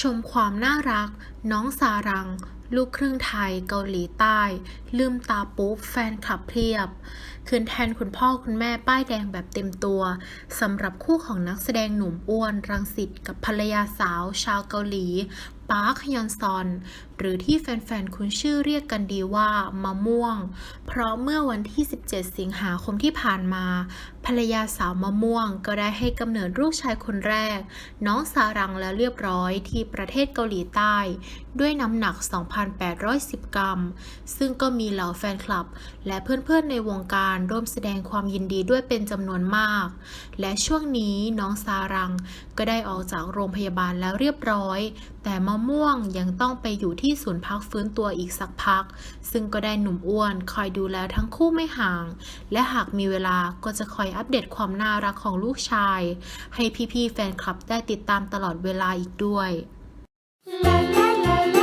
ชมความน่ารัก น้องสารัง ลูกครึ่งไทย เกาหลีใต้ ลืมตาปุ๊บ แฟนคลับเพียบ คืนแทนคุณพ่อคุณแม่ป้ายแดงแบบเต็มตัวสำหรับคู่ของนักแสดงหนุ่มอ้วน รังสิตกับภรรยาสาว ชาวเกาหลีปาร์คยอนซอน หรือที่แฟนๆ คุ้นชื่อเรียกกันดีว่ามะม่วง เพราะเมื่อวันที่ 17 สิงหาคมที่ผ่านมาภรรยาสาวมะม่วงก็ได้ให้กำเนิดลูกชายคนแรก น้องสารังแล้วเรียบร้อยที่ประเทศเกาหลีใต้ ด้วยน้ำหนัก 2,810 กรัม ซึ่งก็มีเหล่าแฟนคลับ และเพื่อนๆในวงการร่วมแสดงความยินดีด้วยเป็นจำนวนมาก และช่วงนี้น้องสารังก็ได้ออกจากโรงพยาบาลแล้วเรียบร้อย แต่มะม่วงยังต้องไปอยู่ที่ศูนย์พักฟื้นตัวอีกสักพัก ซึ่งก็ได้หนุ่มอ้วน คอยดูแลทั้งคู่ไม่ห่าง และหากมีเวลาก็จะคอยอัปเดตความน่ารักของลูกชาย ให้พี่ๆแฟนคลับได้ติดตามตลอดเวลาอีกด้วย la la la la